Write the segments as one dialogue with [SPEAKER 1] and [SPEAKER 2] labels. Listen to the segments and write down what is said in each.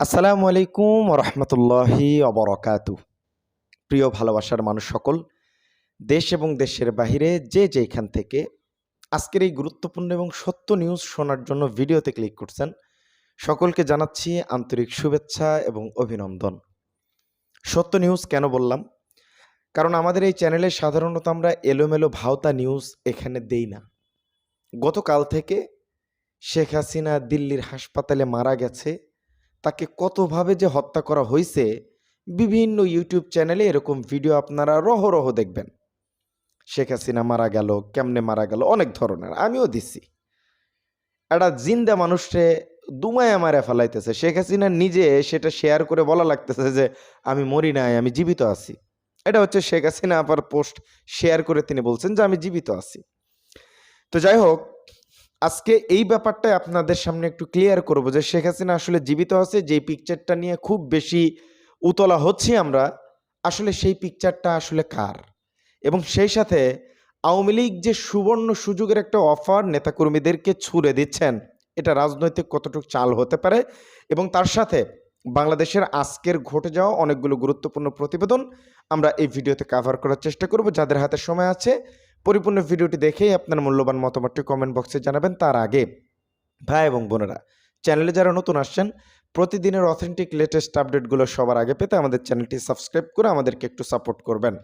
[SPEAKER 1] আসসালামু আলাইকুম রহমতুল্লাহি অবরকাতু প্রিয় ভালোবাসার মানুষ সকল, দেশ এবং দেশের বাহিরে যে যেখান থেকে আজকের এই গুরুত্বপূর্ণ এবং সত্য নিউজ শোনার জন্য ভিডিওতে ক্লিক করছেন, সকলকে জানাচ্ছি আন্তরিক শুভেচ্ছা এবং অভিনন্দন। সত্য নিউজ কেন বললাম? কারণ আমাদের এই চ্যানেলে সাধারণত আমরা এলোমেলো ভাওতা নিউজ এখানে দেই না। গতকাল থেকে শেখ হাসিনা দিল্লির হাসপাতালে মারা গেছে তাকে কতভাবে যে হত্যা করা হয়েছে বিভিন্ন ইউটিউব চ্যানেলে এরকম ভিডিও আপনারা রহ রহ দেখবেন। শেখ হাসিনা মারা গেল, কেমনে মারা গেল, অনেক ধরনের, আমিও দিছি। একটা জিন্দা মানুষে দুমায় মারা ফেলাইতেছে। শেখ হাসিনা নিজে সেটা শেয়ার করে বলা লাগতেছে যে, আমি মরি নাই, আমি জীবিত আছি। এটা হচ্ছে শেখ হাসিনা আবার পোস্ট শেয়ার করে তিনি বলছেন যে, আমি জীবিত আছি। তো যাই হোক আজকে এই ব্যাপারটাই আপনাদের সামনে একটু ক্লিয়ার করব যে শেখ হাসিনা আসলে জীবিত আছে, যেই পিকচারটা নিয়ে খুব বেশি উতলা হচ্ছি আমরা, আসলে সেই পিকচারটা আসলে কার? এবং সেই সাথে আওয়ামী লীগ যে সুবর্ণ সুযোগের একটা অফার নেতাকর্মীদেরকে ছুড়ে দিচ্ছেন, এটা রাজনৈতিক কতটুকু চাল হতে পারে? এবং তার সাথে বাংলাদেশের আজকের ঘটে যাওয়া অনেকগুলো গুরুত্বপূর্ণ প্রতিবেদন আমরা এই ভিডিওতে কাভার করার চেষ্টা করব, যাদের হাতে সময় আছে। পরিপূর্ণ ভিডিওটি দেখেই আপনার মূল্যবান মতামতটি কমেন্ট বক্সে জানাবেন। তার আগে ভাই এবং বোনেরা চ্যানেলে যারা নতুন আসছেন, প্রতিদিনের অথেন্টিক লেটেস্ট আপডেটগুলো সবার আগে পেতে আমাদের চ্যানেলটি সাবস্ক্রাইব করে আমাদেরকে একটু সাপোর্ট করবেন।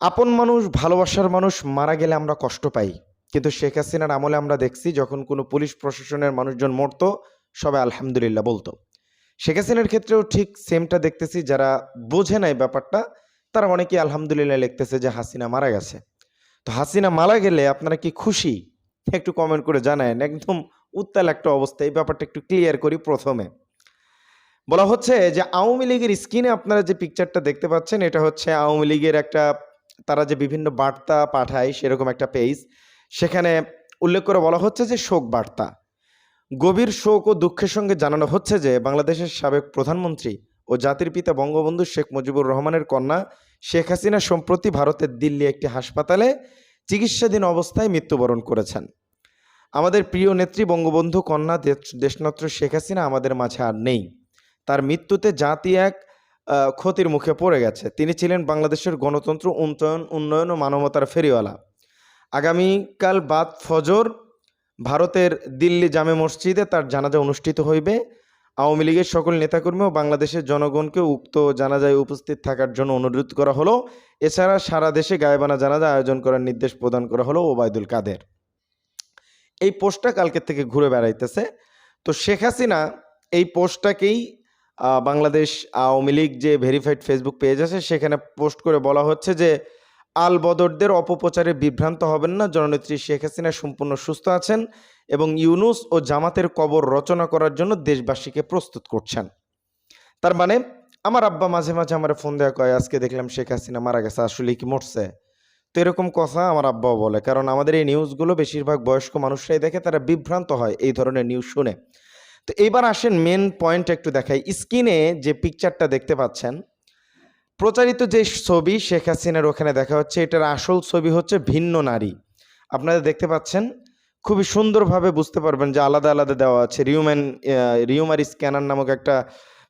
[SPEAKER 1] আপন মানুষ, ভালোবাসার মানুষ মারা গেলে আমরা কষ্ট পাই। কিন্তু শেখ হাসিনার আমলে আমরা দেখছি, যখন কোনো পুলিশ প্রশাসনের মানুষজন মরতো, সবাই আলহামদুলিল্লাহ বলতো। শেখ হাসিনার ক্ষেত্রেও ঠিক সেমটা দেখতেছি, যারা বোঝে নাই ব্যাপারটা, তারা অনেকেই আলহামদুলিল্লাহ লিখতেছে যে হাসিনা মারা গেছে। তো হাসিনা মারা গেলে আপনারা কি খুশি? একটু কমেন্ট করে জানায়েন। একদম উত্তাল একটা অবস্থা। এই ব্যাপারটা একটু ক্লিয়ার করি প্রথমে। বলা হচ্ছে যে, আওয়ামী লীগের স্ক্রিনে আপনারা যে পিকচারটা দেখতে পাচ্ছেন, এটা হচ্ছে আওয়ামী লীগের একটা, তারা যে বিভিন্ন বার্তা পাঠায় সেরকম একটা পেজ সেখানে উল্লেখ করে বলা হচ্ছে যে, শোক বার্তা। গভীর শোক ও দুঃখের সঙ্গে জানানো হচ্ছে যে, বাংলাদেশের সাবেক প্রধানমন্ত্রী ও জাতির পিতা বঙ্গবন্ধু শেখ মুজিবুর রহমানের কন্যা শেখ হাসিনা সম্প্রতি ভারতের দিল্লি একটি হাসপাতালে চিকিৎসাধীন অবস্থায় মৃত্যুবরণ করেছেন। আমাদের প্রিয় নেত্রী, বঙ্গবন্ধু কন্যা দেশ- দেশনত্র শেখ হাসিনা আমাদের মাঝে আর নেই। তার মৃত্যুতে জাতি এক ক্ষতির মুখে পড়ে গেছে। তিনি ছিলেন বাংলাদেশের গণতন্ত্র, উন্নয়ন উন্নয়ন ও মানবতার ফেরিওয়ালা। আগামীকাল বাদ ফজর, ভারতের দিল্লি জামে মসজিদে তার জানাজা অনুষ্ঠিত হইবে। আওয়ামী লীগের সকল নেতাকর্মী ও বাংলাদেশের জনগণকে উক্ত জানাজায় উপস্থিত থাকার জন্য অনুরোধ করা হলো। এছাড়া সারা দেশে গায়েবানা জানাজা আয়োজন করার নির্দেশ প্রদান করা হলো ওবায়দুল কাদের। এই পোস্টটা কালকে থেকে ঘুরে বেড়াইতেছে। তো শেখ হাসিনা এই পোস্টটাকেই বাংলাদেশ আওয়ামী লীগ যে ভেরিফাইড ফেসবুক পেজ আছে, সেখানে পোস্ট করে বলা হচ্ছে যে আল বদরদের অপপ্রচারে বিভ্রান্ত হবেন না। জননেত্রী শেখ হাসিনা সম্পূর্ণ সুস্থ আছেন এবং ইউনুস ও জামাতের কবর রচনা করার জন্য দেশবাসীকে প্রস্তুত করছেন। তার মানে আমার আব্বা মাঝে মাঝে আমার ফোন দেওয়া কয়, আজকে দেখলাম শেখ হাসিনা মারা গেছে আসলে কি মরছে? তো এরকম কথা আমার আব্বাও বলে, কারণ আমাদের এই নিউজগুলো বেশিরভাগ বয়স্ক মানুষরাই দেখে, তারা বিভ্রান্ত হয় এই ধরনের নিউজ শুনে। তো এইবার আসেন মেন পয়েন্ট একটু দেখাই। স্ক্রিনে যে পিকচারটা দেখতে পাচ্ছেন প্রচারিত যে ছবি শেখ হাসিনার ওখানে দেখা হচ্ছে, এটার আসল ছবি হচ্ছে ভিন্ন নারী। আপনারা দেখতে পাচ্ছেন, খুবই সুন্দরভাবে বুঝতে পারবেন যে আলাদা আলাদা দেওয়া আছে। রিউম্যান রিউমার স্ক্যানার নামক একটা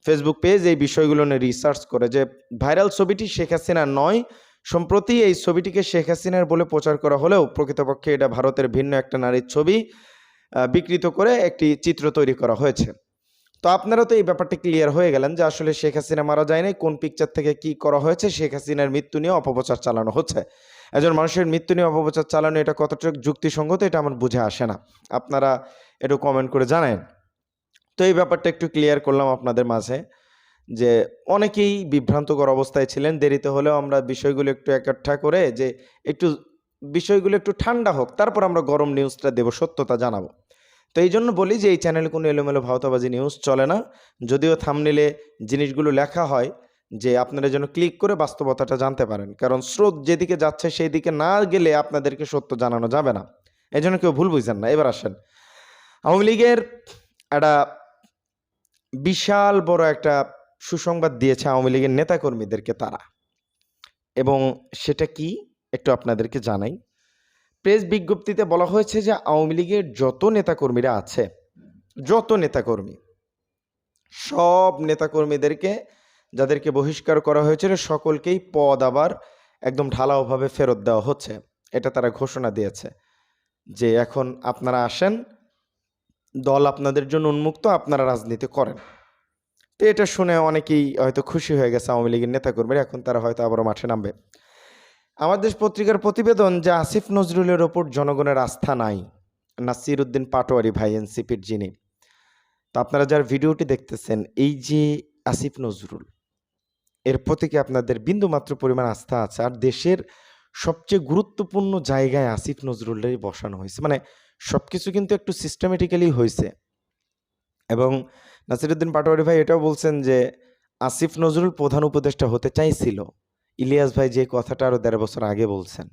[SPEAKER 1] ফেসবুক পেজ এই বিষয়গুলো নিয়ে রিসার্চ করে যে ভাইরাল ছবিটি শেখ হাসিনা নয়, সম্প্রতি এই ছবিটিকে শেখ হাসিনার বলে প্রচার করা হলেও প্রকৃতপক্ষে এটা ভারতের ভিন্ন একটা নারীর ছবি বিকৃত করে একটি চিত্র তৈরি করা হয়েছে। তো আপনারা তো এই ব্যাপারটা ক্লিয়ার হয়ে গেলেন যে আসলে শেখ হাসিনা মারা যায়নি, কোন পিকচার থেকে কি করা হয়েছে, শেখ হাসিনার মৃত্যু নিয়ে অপপ্রচার চালানো হচ্ছে। একজন মানুষের মৃত্যু নিয়ে অপপ্রচার চালানো এটা কতটুকু যুক্তিসঙ্গত এটা আমার বুঝে আসে না। আপনারা একটু কমেন্ট করে জানান তো এই ব্যাপারটা একটু ক্লিয়ার করলাম আপনাদের মাঝে যে অনেকেই বিভ্রান্তকর অবস্থায় ছিলেন, দেরিতে হলেও আমরা বিষয়গুলো একটু একঠা করে যে একটু, বিষয়গুলো একটু ঠান্ডা হোক, তারপর আমরা গরম নিউজটা দেবো, সত্যতা জানাব। তো এই জন্য বলি যে এই চ্যানেলে কোনো এলোমেলো ভাওতাবাজি নিউজ চলে না। যদিও থামনিলে জিনিসগুলো লেখা হয় যে আপনারা যেন ক্লিক করে বাস্তবতাটা জানতে পারেন। কারণ স্রোত যেদিকে যাচ্ছে সেই দিকে না গেলে আপনাদেরকে সত্য জানানো যাবে না। এই জন্য কেউ ভুল বুঝছেন না। এবার আসেন। আওয়ামী লীগের একটা বিশাল বড় একটা সুসংবাদ দিয়েছে আওয়ামী লীগের নেতাকর্মীদেরকে তারা। এবং সেটা কি? একটু আপনাদেরকে জানাই। প্রেস বিজ্ঞপ্তিতে বলা হয়েছে যে আওয়ামী লীগের যত নেতাকর্মীরা আছে, যত নেতাকর্মী, সব নেতাকর্মীদেরকে, যাদেরকে বহিষ্কার করা হয়েছিল সকলকেই পদ আবার একদম ঢালাওভাবে ফেরত দেওয়া হচ্ছে। এটা তারা ঘোষণা দিয়েছে যে এখন আপনারা আসেন, দল আপনাদের জন্য উন্মুক্ত, আপনারা রাজনীতি করেন। তো এটা শুনে অনেকেই হয়তো খুশি হয়ে গেছে, আওয়ামী লীগের নেতাকর্মীরা, এখন তারা হয়তো আবারও মাঠে নামবে। আমার দেশ পত্রিকার প্রতিবেদন, যে আসিফ নজরুলের ওপর জনগণের আস্থা নাই। নাসির উদ্দিন পাটোয়ারি ভাই, এনসিপির যিনি। তো আপনারা যার ভিডিওটি দেখতেছেন, এই যে আসিফ নজরুল, এর প্রতি কি আপনাদের বিন্দুমাত্র পরিমাণ আস্থা আছে? আর দেশের সবচেয়ে গুরুত্বপূর্ণ জায়গায় আসিফ নজরুলেরই বসানো হয়েছে। মানে সব কিছু কিন্তু একটু সিস্টেমেটিক্যালি হয়েছে। এবং নাসিরুদ্দিন পাটোয়ারি ভাই এটাও বলছেন যে, আসিফ নজরুল প্রধান উপদেষ্টা হতে চাইছিল। ইলিয়াস ভাই যে কথাটা আরও দেড় বছর আগে বলছেন।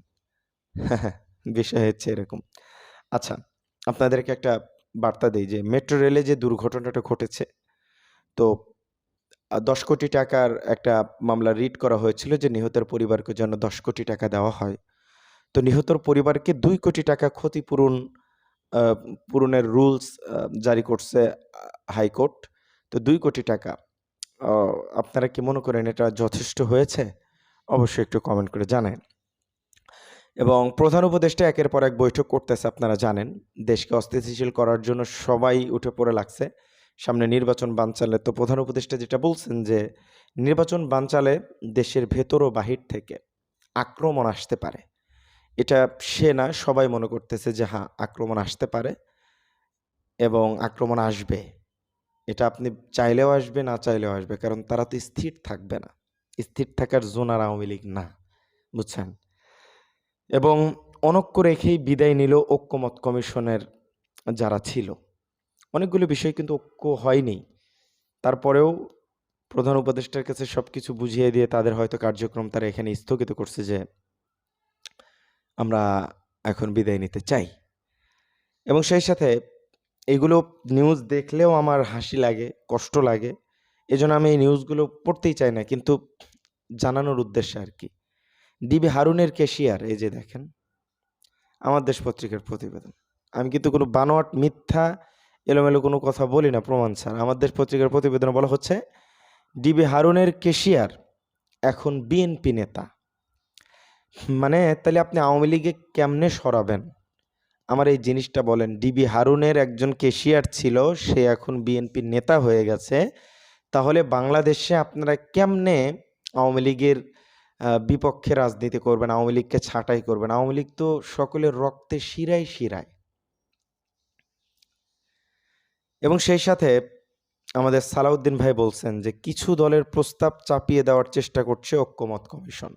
[SPEAKER 1] বিষয় হচ্ছে এরকম। আচ্ছা আপনাদেরকে একটা বার্তা দেই যে মেট্রো রেলে যে দুর্ঘটনাটা ঘটেছে, তো দশ কোটি টাকার একটা মামলা রিট করা হয়েছিল যে নিহতের পরিবারকে যেন দশ কোটি টাকা দেওয়া হয়। তো নিহতর পরিবারকে দুই কোটি টাকা ক্ষতিপূরণ পূরণের রুলস জারি করছে হাইকোর্ট। তো দুই কোটি টাকা আপনারা কি মনে করেন এটা যথেষ্ট হয়েছে? অবশ্যই একটু কমেন্ট করে জানান এবং প্রধান উপদেষ্টা একের পর এক বৈঠক করতেছে, আপনারা জানেন। দেশকে অস্থিতিশীল করার জন্য সবাই উঠে পড়ে লাগছে। সামনে নির্বাচন বানচালে তো প্রধান উপদেষ্টা যেটা বলছেন যে, নির্বাচন বানচালে দেশের ভেতর ও বাহির থেকে আক্রমণ আসতে পারে। এটা সে না, সবাই মনে করতেছে যে হ্যাঁ আক্রমণ আসতে পারে এবং আক্রমণ আসবে। এটা আপনি চাইলেও আসবে, না চাইলেও আসবে, কারণ তারা তো স্থির থাকবে না। স্থির থাকার জোন আর আওয়ামী লীগ না, বুঝছেন? এবং অনক্য রেখেই বিদায় নিল ঐক্যমত কমিশনের যারা ছিল। অনেকগুলো বিষয় কিন্তু ঐক্য হয়নি। তারপরেও প্রধান উপদেষ্টার কাছে সব কিছু বুঝিয়ে দিয়ে তাদের হয়তো কার্যক্রম তারা এখানে স্থগিত করছে যে, আমরা এখন বিদায় নিতে চাই। এবং সেই সাথে এগুলো নিউজ দেখলেও আমার হাসি লাগে, কষ্ট লাগে। এজন্য আমি এই নিউজগুলো পড়তেই চাই না, কিন্তু জানানোর উদ্দেশ্যে আর কি। ডিবি হারুনের কেশিয়ার এই যে দেখেন, আমার দেশ পত্রিকার প্রতিবেদন। আমি কিন্তু কোনো বানোয়াট, মিথ্যা, এলোমেলো কোনো কথা বলি না, প্রমাণ স্যার আমার দেশ পত্রিকার প্রতিবেদনে বলা হচ্ছে ডিবি হারুনের কেশিয়ার এখন বিএনপি নেতা। মানে তাহলে আপনি আওয়ামী লীগে কেমনে সরাবেন? আমার এই জিনিসটা বলেন ডিবি হারুনের একজন কেশিয়ার ছিল, সে এখন বিএনপির নেতা হয়ে গেছে। তাহলে বাংলাদেশে আপনারা কেমনে আওয়ামী লীগের বিপক্ষে রাজনীতি করবেন, আওয়ামী লীগকে ছাঁটাই করবেন? আওয়ামী লীগ তো সকলের রক্তে শিরায় শিরায়। এবং সেই সাথে আমাদের সালাউদ্দিন ভাই বলছেন যে কিছু দলের প্রস্তাব চাপিয়ে দেওয়ার চেষ্টা করছে ঐক্যমত কমিশন।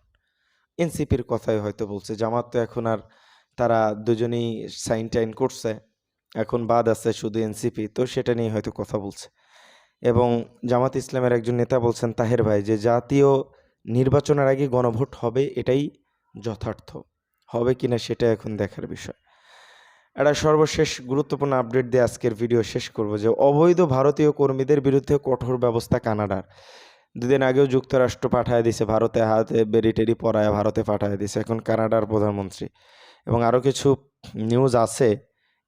[SPEAKER 1] এনসিপির কথাই হয়তো বলছে, জামাত তো এখন আর তারা দুজনেই সাইন টাইন করছে, এখন বাদ আছে শুধু এনসিপি, তো সেটা নিয়ে হয়তো কথা বলছে। এবং জামাত ইসলামের একজন নেতা বলছেন তাহের ভাই যে জাতীয় নির্বাচনের আগে গণভোট হবে এটাই যথার্থ। হবে কিনা সেটা এখন দেখার বিষয়। একটা সর্বশেষ গুরুত্বপূর্ণ আপডেট দিয়ে আজকের ভিডিও শেষ করব যে অবৈধ ভারতীয় কর্মীদের বিরুদ্ধে কঠোর ব্যবস্থা কানাডার। দুদিন আগেও যুক্তরাষ্ট্র পাঠায় দিছে ভারতে হাতে বেরিটেরি পরায় ভারতে পাঠায় দিছে এখন কানাডার প্রধানমন্ত্রী। এবং আরও কিছু নিউজ আছে,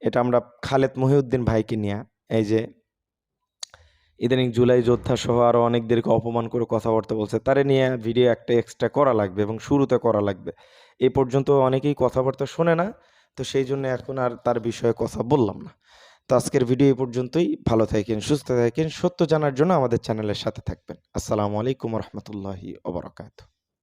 [SPEAKER 1] এটা আমরা খালেদ মহিউদ্দিন ভাইকে নিয়ে, এই যে ইদানিং জুলাই যোদ্ধা সহ আরও অনেকদেরকে অপমান করে কথাবার্তা বলছে। তারে নিয়ে ভিডিও একটা এক্সট্রা করা লাগবে এবং শুরুতে করা লাগবে। এ পর্যন্ত অনেকেই কথাবার্তা শোনে না, তো সেই জন্য এখন আর তার বিষয়ে কথা বললাম না। তো আজকের ভিডিও এ পর্যন্তই, ভালো থাকেন, সুস্থ থাকেন, সত্য জানার জন্য আমাদের চ্যানেলের সাথে থাকবেন। আসসালামু আলাইকুম রহমতুল্লাহি ওবরাকাতু